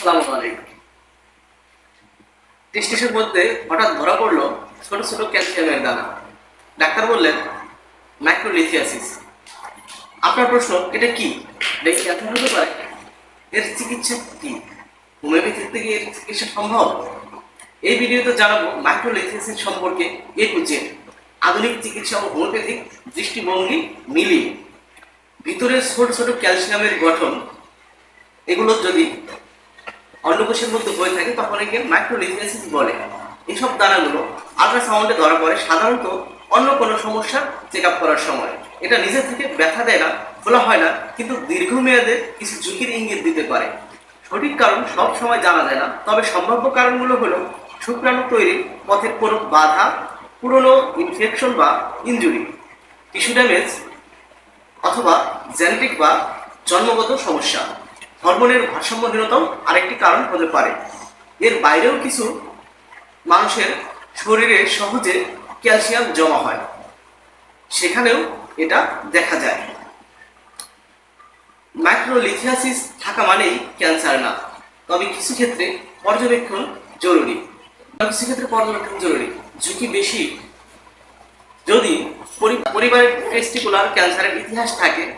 আসসালামু আলাইকুম। টেস্টিসের মধ্যে হঠাৎ ধরা পড়ল ছোট ছোট ক্যালসিয়ামের দানা। ডাক্তার বললেন মাইক্রোলিথিয়াসিস আপনার প্রশ্ন, এটা কি? এত হতে পারে এর চিকিৎসা কি? হোমিওপ্যাথি থেকে এর চিকিৎসা সম্ভব? এই ভিডিওতে জানাব মাইক্রোলিথিয়াসিস সম্পর্কে এ টু আধুনিক চিকিৎসা ও হোমিওপ্যাথিক দৃষ্টিভঙ্গি মিলিয়ে। ভিতরে ছোট ছোট ক্যালসিয়ামের গঠন। এগুলো যদি অন্ডকোষের মধ্যে হয়ে থাকে, তখন একে মাইক্রোলিথিয়াসিস বলে। এইসব দানাগুলো আল্ট্রাসাউন্ডে ধরা পড়ে, সাধারণত অন্য কোনো সমস্যার চেক আপ করার সময়। এটা নিজে থেকে ব্যথা দেয় না খোলা হয় না, কিন্তু দীর্ঘমেয়াদে কিছু ঝুঁকির ইঙ্গিত দিতে পারে। সঠিক কারণ সব সময় জানা যায় না, তবে সম্ভাব্য কারণগুলো হলো শুক্রাণু তৈরির পথের কোনো বাধা, পুরনো ইনফেকশন বা ইনজুরি টিস্যু ড্যামেজ অথবা জেনেটিক বা জন্মগত সমস্যা। হরমোনের ভারসাম্যহীনতাও আরেকটি কারণ হতে পারে। এর বাইরেও কিছু মানুষের শরীরে সহজে ক্যালসিয়াম জমা হয়। সেখানেও এটা দেখা যায়। মাইক্রোলিথিয়াসিস থাকা মানেই ক্যান্সার না। তবে কিছু ক্ষেত্রে পর্যবেক্ষণ জরুরি। কিছু ক্ষেত্রে পর্যবেক্ষণ জরুরি। ঝুঁকি বেশি। যদি পরি- পরিবারের টেস্টিকুলার ক্যান্সারের ইতিহাস থাকে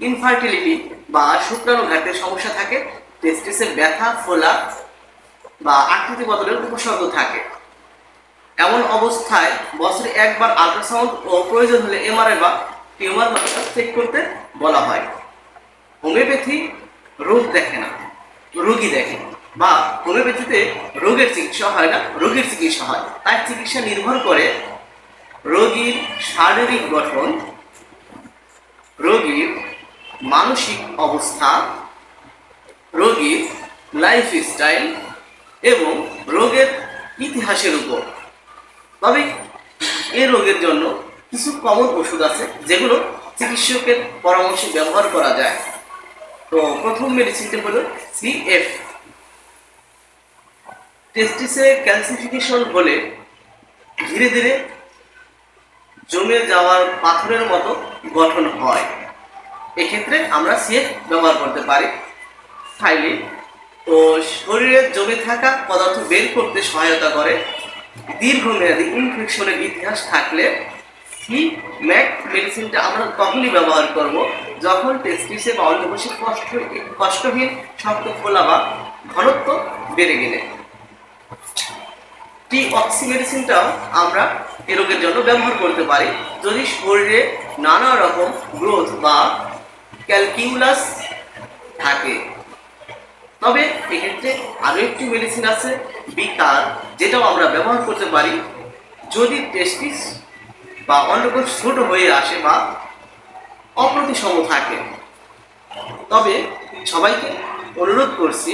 ইনফার্টিলিটি বা শুক্রাণু ঘাটের সমস্যা থাকে টেস্টিসে ব্যথা, ফোলা বা আকৃতি বদলের উপসর্গ থাকে। এমন অবস্থায় বছরে একবার আল্ট্রাসাউন্ড ও প্রয়োজন হলে এমআরআই বা টিউমার মাত্রা চেক করতে বলা হয়। হোমিওপ্যাথি রোগ দেখে না, রোগী দেখে বা হোমিওপ্যাথিতে রোগের চিকিৎসা হয় না, রোগীর চিকিৎসা হয়। তার চিকিৎসা নির্ভর করে রোগীর শারীরিক গঠন, রোগীর মানসিক অবস্থা, রোগীর লাইফস্টাইল এবং রোগের ইতিহাসের উপর। তবে এই রোগের জন্য কিছু কমন ওষুধ আছে, যেগুলো চিকিৎসকের পরামর্শে ব্যবহার করা যায়। তো প্রথম মেডিসিনটি হলো সিএফ টেস্টিসে ক্যালসিফিকেশন হলে ধীরে ধীরে জমে যাওয়ার পাথরের মতো গঠন হয়। এক্ষেত্রে আমরা সিএফ ব্যবহার করতে পারি থাইলিন তো শরীরে জমে থাকা পদার্থ বের করতে সহায়তা করে। দীর্ঘমেয়াদী ইনফেকশনের ইতিহাস থাকলে সি ম্যাক মেডিসিনটা আমরা তখনই ব্যবহার করব যখন টেস্টিসে বা অন্ডকোষে কষ্ট, কষ্টহীন, শক্ত, ফোলা বা ঘনত্ব বেড়ে গেলে। টি অক্সি মেডিসিনটাও আমরা এ রোগের জন্য ব্যবহার করতে পারি। যদি শরীরে নানা রকম গ্রোথ বা ক্যালকিউলাস থাকে। তবে এক্ষেত্রে আরও একটি মেডিসিন আছে, বিকার, যেটাও আমরা ব্যবহার করতে পারি। যদি টেস্টিস বা অন্ডকোষ ছোট হয়ে আসে বা অপ্রতিসম থাকে, তবে সবাইকে অনুরোধ করছি,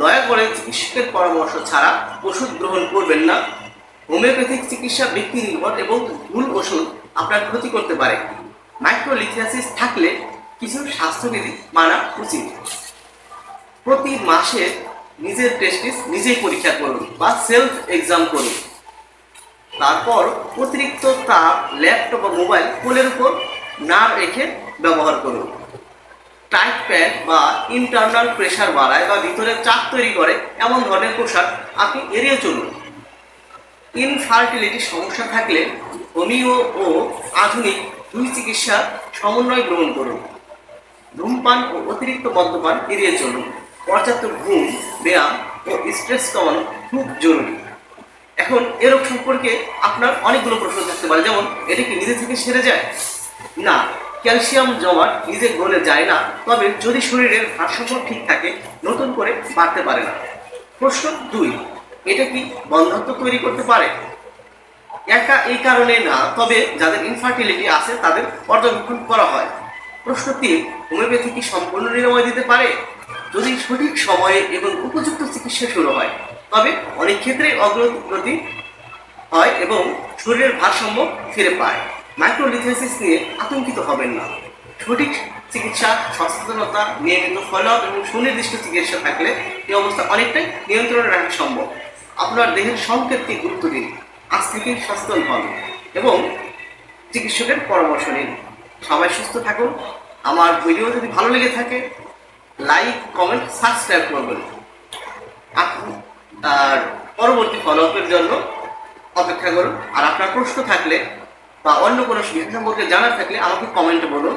দয়া করে চিকিৎসকের পরামর্শ ছাড়া ওষুধ গ্রহণ করবেন না। হোমিওপ্যাথিক চিকিৎসা ব্যক্তি নির্ভর এবং ভুল ওষুধ আপনার ক্ষতি করতে পারে। মাইক্রোলিথিয়াসিস থাকলে কিছু স্বাস্থ্যবিধি মানা উচিত। প্রতি মাসে নিজের টেস্টিস নিজেই পরীক্ষা করুন বা সেলফ এক্সাম করুন। তারপর অতিরিক্ত তাপ ল্যাপটপ বা মোবাইল কোলের উপর না রেখে ব্যবহার করুন। টাইট প্যান্ট বা ইন্টারনাল প্রেশার বাড়ায় বা ভিতরে চাপ তৈরি করে এমন ধরনের পোশাক আপনি এড়িয়ে চলুন। ইনফার্টিলিটি সমস্যা থাকলে হোমিও ও আধুনিক দুই চিকিৎসার সমন্বয় গ্রহণ করুন। ধূমপান ও অতিরিক্ত মদ্যপান এড়িয়ে চলুন। পর্যাপ্ত ঘুম, ব্যায়াম ও স্ট্রেস কমানো খুব জরুরি। এখন এ রোগ সম্পর্কে আপনার অনেকগুলো প্রশ্ন থাকতে পারে, যেমন, এটা কি নিজে থেকে সেরে যায়? না, ক্যালসিয়াম জমাট নিজে গলে যায় না, তবে যদি শরীরের ভারসাম্য ঠিক থাকে, নতুন করে বাড়তে পারে না। প্রশ্ন দুই, এটা কি বন্ধত্ব তৈরি করতে পারে? একা এই কারণে না, তবে যাদের ইনফার্টিলিটি আছে, তাদের পর্যবেক্ষণ করা হয়। প্রশ্ন তিন হোমিওপ্যাথি কি সম্পূর্ণ নিরাময় দিতে পারে? যদি সঠিক সময়ে এবং উপযুক্ত চিকিৎসা শুরু হয়, তবে অনেক ক্ষেত্রে অগ্রগতি হয় এবং শরীরের ভারসাম্য ফিরে পায়। মাইক্রোলিথিয়াসিস নিয়ে আতঙ্কিত হবেন না। সঠিক চিকিৎসা সচেতনতা নিয়মিত ফলো এবং সুনির্দিষ্ট চিকিৎসা থাকলে এই অবস্থা অনেকটাই নিয়ন্ত্রণে রাখা সম্ভব। আপনার দেহের সংকেতকে গুরুত্ব দিন। আজ থেকেই সচেতন হন এবং চিকিৎসকের পরামর্শ নিন। সবাই সুস্থ থাকুন। আমার ভিডিও যদি ভালো লেগে থাকে লাইক কমেন্ট সাবস্ক্রাইব করবেন। আপনি আর পরবর্তী ফলো আপের জন্য অপেক্ষা করুন। আর আপনার প্রশ্ন থাকলে বা অন্য কোনো সুবিধা সম্পর্কে জানার থাকলে আমাকে কমেন্টে বলুন।